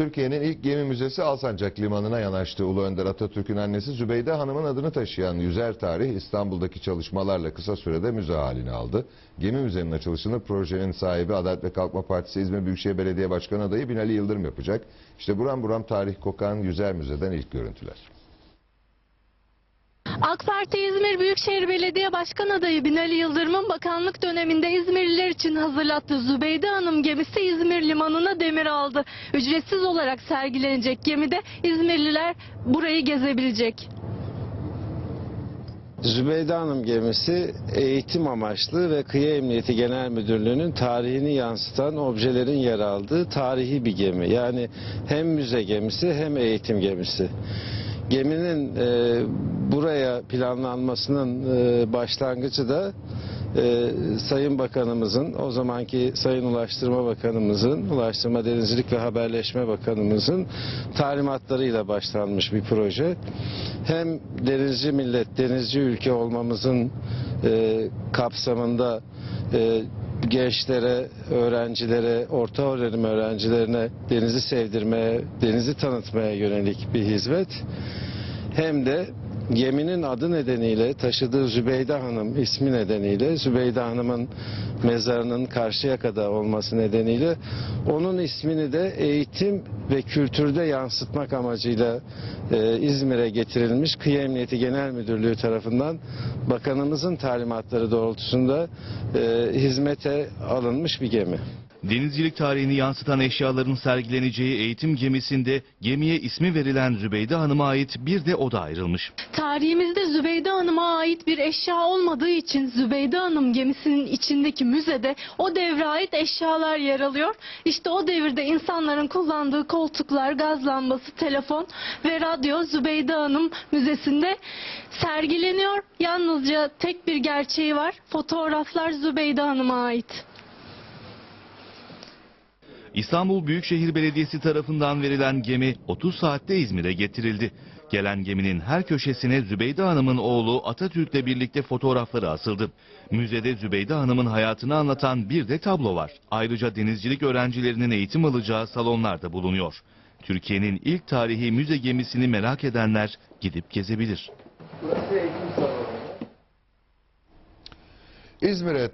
Türkiye'nin ilk gemi müzesi Alsancak Limanı'na yanaştı. Ulu Önder Atatürk'ün annesi Zübeyde Hanım'ın adını taşıyan yüzer tarih İstanbul'daki çalışmalarla kısa sürede müze halini aldı. Gemi müzenin açılışını projenin sahibi Adalet ve Kalkınma Partisi İzmir Büyükşehir Belediye Başkanı adayı Binali Yıldırım yapacak. İşte buram buram tarih kokan yüzer müzeden ilk görüntüler. AK Parti İzmir Büyükşehir Belediye Başkan adayı Binali Yıldırım'ın bakanlık döneminde İzmirliler için hazırlattığı Zübeyde Hanım gemisi İzmir limanına demir aldı. Ücretsiz olarak sergilenecek gemide İzmirliler burayı gezebilecek. Zübeyde Hanım gemisi eğitim amaçlı ve Kıyı Emniyeti Genel Müdürlüğü'nün tarihini yansıtan objelerin yer aldığı tarihi bir gemi. Yani hem müze gemisi hem eğitim gemisi. Geminin e, buraya planlanmasının e, başlangıcı da e, Sayın Bakanımızın, o zamanki Sayın Ulaştırma Bakanımızın, Ulaştırma Denizcilik ve Haberleşme Bakanımızın talimatlarıyla başlanmış bir proje. Hem denizci millet, denizci ülke olmamızın e, kapsamında e, gençlere, öğrencilere, orta öğrenim öğrencilerine denizi sevdirmeye, denizi tanıtmaya yönelik bir hizmet. Hem de geminin adı nedeniyle taşıdığı Zübeyde Hanım ismi nedeniyle Zübeyde Hanım'ın mezarının Karşıyaka'da olması nedeniyle onun ismini de eğitim ve kültürde yansıtmak amacıyla e, İzmir'e getirilmiş Kıyı Emniyeti Genel Müdürlüğü tarafından bakanımızın talimatları doğrultusunda e, hizmete alınmış bir gemi. Denizcilik tarihini yansıtan eşyaların sergileneceği eğitim gemisinde gemiye ismi verilen Zübeyde Hanım'a ait bir de oda ayrılmış. Tarihimizde Zübeyde Hanım'a ait bir eşya olmadığı için Zübeyde Hanım gemisinin içindeki müzede o devre ait eşyalar yer alıyor. İşte o devirde insanların kullandığı koltuklar, gaz lambası, telefon ve radyo Zübeyde Hanım Müzesi'nde sergileniyor. Yalnızca tek bir gerçeği var. Fotoğraflar Zübeyde Hanım'a ait. İstanbul Büyükşehir Belediyesi tarafından verilen gemi 30 saatte İzmir'e getirildi. Gelen geminin her köşesine Zübeyde Hanım'ın oğlu Atatürk'le birlikte fotoğrafları asıldı. Müzede Zübeyde Hanım'ın hayatını anlatan bir de tablo var. Ayrıca denizcilik öğrencilerinin eğitim alacağı salonlar da bulunuyor. Türkiye'nin ilk tarihi müze gemisini merak edenler gidip gezebilir. İzmir'e